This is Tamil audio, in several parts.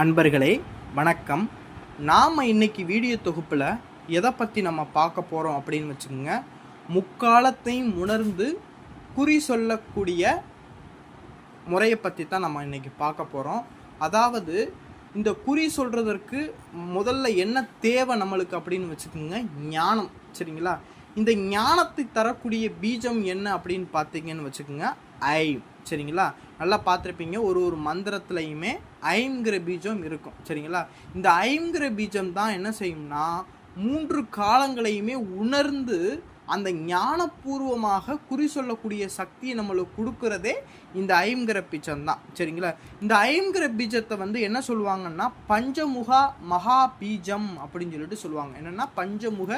அன்பர்களே வணக்கம். நாம் இன்னைக்கு வீடியோ தொகுப்பில் எதை பற்றி நம்ம பார்க்க போகிறோம் அப்படின்னு வச்சுக்கோங்க. முக்காலத்தையும் உணர்ந்து குறி சொல்லக்கூடிய முறையை பற்றி தான் நம்ம இன்றைக்கி பார்க்க போகிறோம் அதாவது இந்த குறி சொல்கிறதற்கு முதல்ல என்ன தேவை நம்மளுக்கு அப்படின்னு வச்சுக்கோங்க. ஞானம் சரிங்களா? இந்த ஞானத்தை தரக்கூடிய பீஜம் என்ன அப்படின்னு பார்த்தீங்கன்னு வச்சுக்கோங்க. ஐ சரிங்களா? நல்லா பார்த்துருப்பீங்க. ஒரு ஒரு மந்திரத்துலையுமே ஐங்கிற பீஜம் இருக்கும். சரிங்களா? இந்த ஐங்கிற பீஜம் தான் என்ன செய்யும்னா மூன்று காலங்களையுமே உணர்ந்து அந்த ஞானபூர்வமாக குறி சொல்லக்கூடிய சக்தியை நம்மளுக்கு கொடுக்கறதே இந்த ஐங்கிற பீஜம் தான் சரிங்களா? இந்த ஐங்கிற பீஜத்தை வந்து என்ன சொல்லுவாங்கன்னா பஞ்சமுக மகா பீஜம் அப்படின்னு சொல்லிட்டு சொல்லுவாங்க. என்னென்னா பஞ்சமுக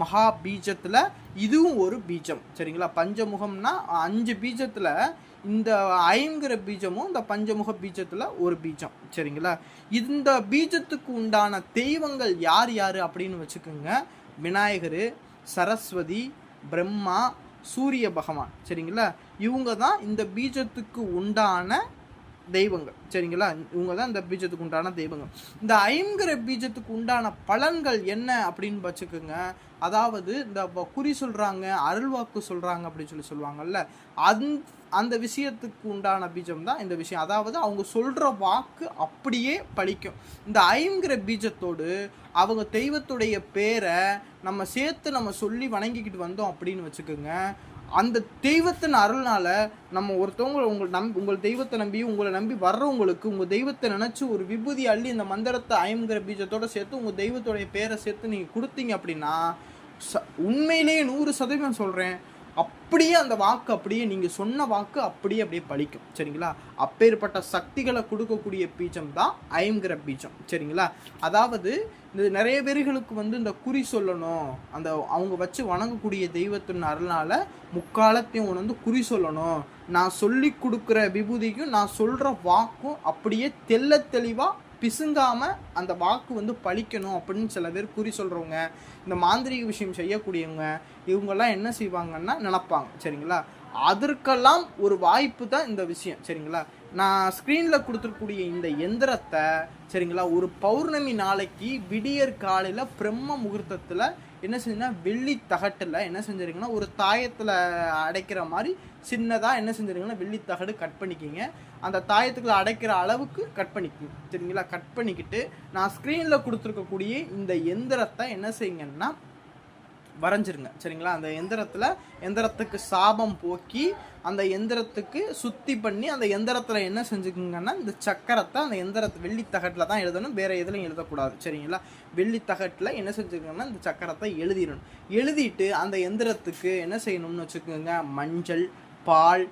மகா பீஜத்தில் இதுவும் ஒரு பீஜம். சரிங்களா? பஞ்சமுகம்னா அஞ்சு பீஜத்தில் இந்த ஐங்கிற பீஜமும் இந்த பஞ்சமுக பீஜத்தில் ஒரு பீஜம். சரிங்களா? இந்த பீஜத்துக்கு உண்டான தெய்வங்கள் யார் யார் அப்படின்னு வச்சுக்கோங்க. விநாயகர் சரஸ்வதி பிரம்மா சூரிய பகவான். சரிங்களா? இவங்க தான் இந்த பீஜத்துக்கு உண்டான தெய்வங்கள். சரிங்களா? இவங்க தான் இந்த பீஜத்துக்கு உண்டான தெய்வங்கள். இந்த ஐங்கிற பீஜத்துக்கு உண்டான பலன்கள் என்ன அப்படின்னு வச்சுக்கோங்க. அதாவது இந்த குறி சொல்கிறாங்க அருள்வாக்கு சொல்கிறாங்க அப்படின்னு சொல்லி சொல்லுவாங்கல்ல. அந் அந்த விஷயத்துக்கு உண்டான பீஜம் தான் இந்த விஷயம். அதாவது அவங்க சொல்கிற வாக்கு அப்படியே பலிக்கும் இந்த ஐங்கிற பீஜத்தோடு அவங்க தெய்வத்துடைய பேரை நம்ம சேர்த்து நம்ம சொல்லி வணங்கிக்கிட்டு வந்தோம் அப்படின்னு வச்சுக்கோங்க. அந்த தெய்வத்தின் அருள்னால நம்ம ஒருத்தவங்க உங்கள் நம் உங்கள் தெய்வத்தை நம்பி உங்களை நம்பி வர்றவங்களுக்கு உங்கள் தெய்வத்தை நினச்சி ஒரு விபூதி அள்ளி இந்த மந்திரத்தை ஐம்ங்கிற பீஜத்தோடு சேர்த்து உங்கள் தெய்வத்துடைய பேரை சேர்த்து நீங்கள் கொடுத்தீங்க அப்படின்னா ச உண்மையிலேயே நூறு சதவீதம் சொல்கிறேன் அப்படியே அந்த வாக்கு அப்படியே நீங்கள் சொன்ன வாக்கு அப்படியே அப்படியே பழிக்கும். சரிங்களா? அப்பேற்பட்ட சக்திகளை கொடுக்கக்கூடிய பீஜம் தான் ஐங்கிற பீஜம் சரிங்களா? அதாவது இந்த நிறைய பேர்களுக்கு வந்து இந்த குறி சொல்லணும். அந்த அவங்க வச்சு வணங்கக்கூடிய தெய்வத்தின் அருளால் முக்காலத்தையும் உணர்ந்து குறி சொல்லணும். நான் சொல்லி கொடுக்குற விபூதிக்கும் நான் சொல்கிற வாக்கும் அப்படியே தெள்ள தெளிவாக பிசுங்காமல் அந்த வாக்கு வந்து பழிக்கணும் அப்படின்னு சில பேர் குறி சொல்கிறவங்க இந்த மாந்திரீக விஷயம் செய்யக்கூடியவங்க இவங்கெல்லாம் என்ன செய்வாங்கன்னா நினப்பாங்க. சரிங்களா? அதற்கெல்லாம் ஒரு வாய்ப்பு தான் இந்த விஷயம். சரிங்களா? நான் ஸ்க்ரீனில் கொடுத்துருக்கூடிய இந்த எந்திரத்தை சரிங்களா? ஒரு பௌர்ணமி நாளைக்கு விடியற் காலையில் பிரம்ம முகூர்த்தத்தில் என்ன செஞ்சுன்னா வெள்ளி தகட்டில் என்ன செஞ்சிருங்கன்னா ஒரு தாயத்தில் அடைக்கிற மாதிரி சின்னதாக என்ன செஞ்சிருங்கன்னா வெள்ளி தகடு கட் பண்ணிக்கிங்க. அந்த தாயத்துக்குள்ள அடைக்கிற அளவுக்கு கட் பண்ணிக்கும் சரிங்களா? கட் பண்ணிக்கிட்டு நான் ஸ்க்ரீனில் கொடுத்துருக்கக்கூடிய இந்த எந்திரத்தை என்ன செய்யுங்கன்னா வரைஞ்சிருங்க. சரிங்களா? அந்த எந்திரத்தில் எந்திரத்துக்கு சாபம் போக்கி அந்த எந்திரத்துக்கு சுத்தி பண்ணி அந்த எந்திரத்தில் என்ன செஞ்சுக்குங்கன்னா இந்த சக்கரத்தை அந்த எந்திரத்தை வெள்ளி தகட்டில் தான் எழுதணும். வேற எதுலையும் எழுதக்கூடாது. சரிங்களா? வெள்ளி தகட்டில் என்ன செஞ்சுக்கோங்கன்னா இந்த சக்கரத்தை எழுதிடணும். எழுதிட்டு அந்த எந்திரத்துக்கு என்ன செய்யணும்னு வச்சுக்கோங்க மஞ்சள் பால்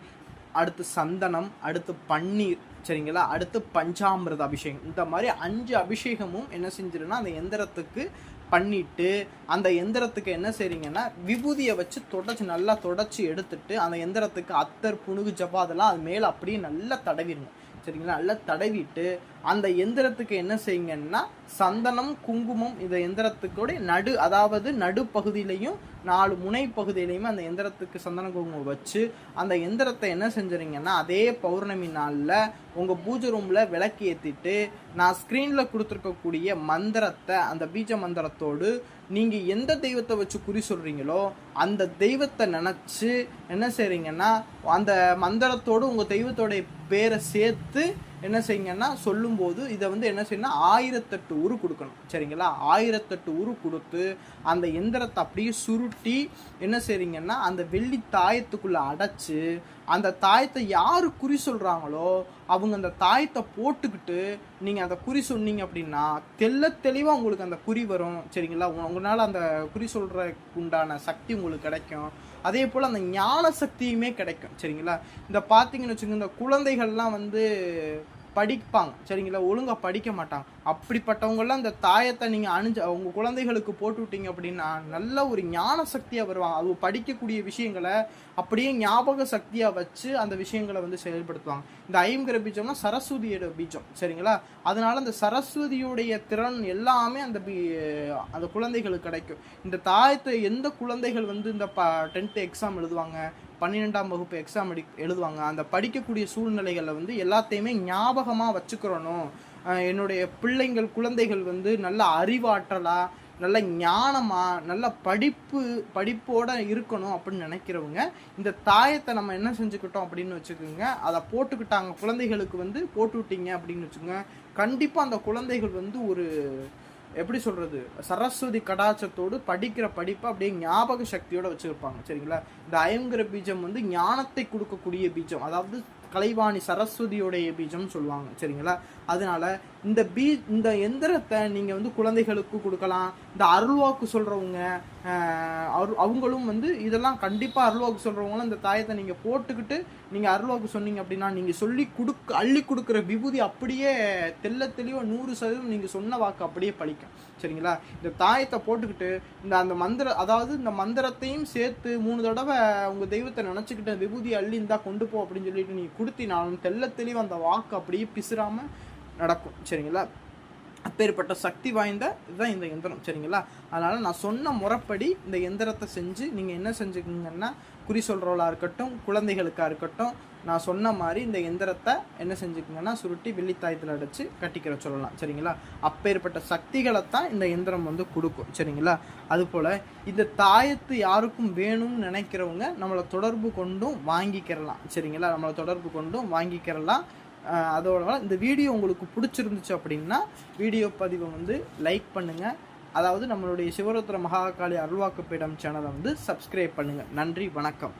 அடுத்து சந்தனம் அடுத்து பன்னீர் சரிங்களா? அடுத்து பஞ்சாமிரத அபிஷேகம். இந்த மாதிரி அஞ்சு அபிஷேகமும் என்ன செஞ்சிருன்னா அந்த எந்திரத்துக்கு பண்ணிட்டு அந்த எந்திரத்துக்கு என்ன செய்றீங்கன்னா விபூதியை வச்சு தொடச்சி நல்லா தொடச்சி எடுத்துட்டு அந்த எந்திரத்துக்கு அத்தர் புணுகு ஜப்பா அதெல்லாம் அது மேலே அப்படியே நல்லா தடவிடுங்க சரிங்களா? நல்லா தடவிட்டு அந்த எந்திரத்துக்கு என்ன செய்யுங்கன்னா சந்தனம் குங்குமம் இந்த எந்திரத்துக்குடைய நடு அதாவது நடுப்பகுதியிலையும் நாலு முனை பகுதியிலையுமே அந்த எந்திரத்துக்கு சந்தன குங்குமம் வச்சு அந்த எந்திரத்தை என்ன செஞ்சுறீங்கன்னா அதே பௌர்ணமி நாளில் உங்கள் பூஜை ரூமில் விளக்கு ஏற்றிட்டு நான் ஸ்க்ரீனில் கொடுத்துருக்கக்கூடிய மந்திரத்தை அந்த பீஜ மந்திரத்தோடு நீங்கள் எந்த தெய்வத்தை வச்சு குறி சொல்கிறீங்களோ அந்த தெய்வத்தை நினச்சி என்ன செய்கிறீங்கன்னா அந்த மந்திரத்தோடு உங்கள் தெய்வத்தோடைய பேரை சேர்த்து என்ன செய்யுங்கன்னா சொல்லும்போது இதை வந்து என்ன செய்யணும் ஆயிரத்தெட்டு உரு கொடுக்கணும். சரிங்களா? ஆயிரத்தெட்டு உரு கொடுத்து அந்த எந்திரத்தை அப்படியே சுருட்டி என்ன செய்றீங்கன்னா அந்த வெள்ளி தாயத்துக்குள்ளே அடைச்சு அந்த தாயத்தை யார் குறி சொல்கிறாங்களோ அவங்க அந்த தாயத்தை போட்டுக்கிட்டு நீங்கள் அந்த குறி சொன்னீங்க அப்படின்னா தெள்ள தெளிவாக உங்களுக்கு அந்த குறி வரும். சரிங்களா? உங்களால் அந்த குறி சொல்கிறதுக்கு உண்டான சக்தி உங்களுக்கு கிடைக்கும். அதே போல் அந்த ஞான சக்தியுமே கிடைக்கும். சரிங்களா? இந்த பார்த்தீங்கன்னு வச்சுக்கோங்க இந்த குழந்தைகள்லாம் வந்து படிப்பாங்க. சரிங்களா? ஒழுங்காக படிக்க மாட்டாங்க. அப்படிப்பட்டவங்களாம் அந்த தாயத்தை நீங்கள் அணிஞ்சு அவங்க குழந்தைகளுக்கு போட்டு விட்டீங்க அப்படின்னா நல்ல ஒரு ஞான சக்தியாக வருவாங்க. அது படிக்கக்கூடிய விஷயங்களை அப்படியே ஞாபக சக்தியாக வச்சு அந்த விஷயங்களை வந்து செயல்படுத்துவாங்க. இந்த ஐங்கிற பீஜம்னா சரஸ்வதியோட பீஜம். சரிங்களா? அதனால அந்த சரஸ்வதியுடைய திறன் எல்லாமே அந்த பீ அந்த குழந்தைகளுக்கு கிடைக்கும். இந்த தாயத்தை எந்த குழந்தைகள் வந்து இந்த ப டென்த்து எக்ஸாம் எழுதுவாங்க? பன்னிரெண்டாம் வகுப்பு எக்ஸாம் எடி எழுதுவாங்க. அந்த படிக்கக்கூடிய சூழ்நிலைகளில் வந்து எல்லாத்தையுமே ஞாபகமாக வச்சுக்கிறணும். என்னுடைய பிள்ளைங்கள் குழந்தைகள் வந்து நல்ல அறிவாற்றலாக நல்ல ஞானமாக நல்ல படிப்பு படிப்போட இருக்கணும் அப்படின்னு நினைக்கிறவங்க இந்த தாயத்தை நம்ம என்ன செஞ்சுக்கிட்டோம் அப்படின்னு வச்சுக்கோங்க அதை போட்டுக்கிட்டாங்க. குழந்தைகளுக்கு வந்து போட்டு விட்டீங்க அப்படின்னு வச்சுக்கோங்க. கண்டிப்பாக அந்த குழந்தைகள் வந்து ஒரு எப்படி சொல்றது? சரஸ்வதி கடாச்சத்தோடு படிக்கிற படிப்பை அப்படியே ஞாபக சக்தியோட வச்சிருப்பாங்க. சரிங்களா? இந்த அயங்கிற பீஜம் வந்து ஞானத்தை கொடுக்கக்கூடிய பீஜம். அதாவது கலைவாணி சரஸ்வதியோடைய பீஜம்னு சொல்லுவாங்க சரிங்களா? அதனால இந்த பீ இந்த எந்திரத்தை நீங்க வந்து குழந்தைகளுக்கு கொடுக்கலாம். இந்த அருள்வாக்கு சொல்றவங்க அரு- அவங்களும் வந்து இதெல்லாம் கண்டிப்பா அருள்வாக்கு சொல்றவங்களும் இந்த தாயத்தை நீங்க போட்டுக்கிட்டு நீங்க அருள்வாக்கு சொன்னீங்க அப்படின்னா நீங்க சொல்லி கொடுக்க அள்ளி கொடுக்குற விபூதி அப்படியே தெள்ள தெளிவா நூறு சதவீதம் நீங்க சொன்ன வாக்கு அப்படியே பழிக்கும் சரிங்களா? இந்த தாயத்தை போட்டுக்கிட்டு இந்த அந்த மந்திர அதாவது இந்த மந்திரத்தையும் சேர்த்து மூணு தடவை உங்க தெய்வத்தை நினைச்சுக்கிட்டு விபூதி அள்ளி இருந்தால் கொண்டு போ அப்படின்னு சொல்லிட்டு நீ கொடுத்தினாலும் தெல்ல தெளிவு அந்த வாக்கு அப்படியே பிசுறாமல் நடக்கும். சரிங்களா? அப்பேற்பட்ட சக்தி வாய்ந்த இதுதான் இந்த எந்திரம் சரிங்களா? அதனால் நான் சொன்ன முறைப்படி இந்த எந்திரத்தை செஞ்சு நீங்கள் என்ன செஞ்சுக்கிங்கன்னா குறி சொல்கிறவளாக இருக்கட்டும் குழந்தைகளுக்காக இருக்கட்டும் நான் சொன்ன மாதிரி இந்த எந்திரத்தை என்ன செஞ்சுக்கோங்கன்னா சுருட்டி வெள்ளித்தாயத்தில் அடைச்சி கட்டிக்கிற சொல்லலாம் சரிங்களா? அப்பேற்பட்ட சக்திகளை தான் இந்த எந்திரம் வந்து கொடுக்கும் சரிங்களா? அதுபோல் இந்த தாயத்து யாருக்கும் வேணும்னு நினைக்கிறவங்க நம்மளை தொடர்பு கொண்டும் வாங்கிக்கிறலாம் சரிங்களா? நம்மளை தொடர்பு கொண்டும் வாங்கிக்கிறலாம். அதோட இந்த வீடியோ உங்களுக்கு பிடிச்சிருந்துச்சு அப்படின்னா வீடியோ பதிவை வந்து லைக் பண்ணுங்கள் அதாவது நம்மளுடைய சிவருத்ர மகாகாளி அருள்வாக்கு பீடம் சேனலை வந்து சப்ஸ்கிரைப் பண்ணுங்கள் நன்றி வணக்கம்.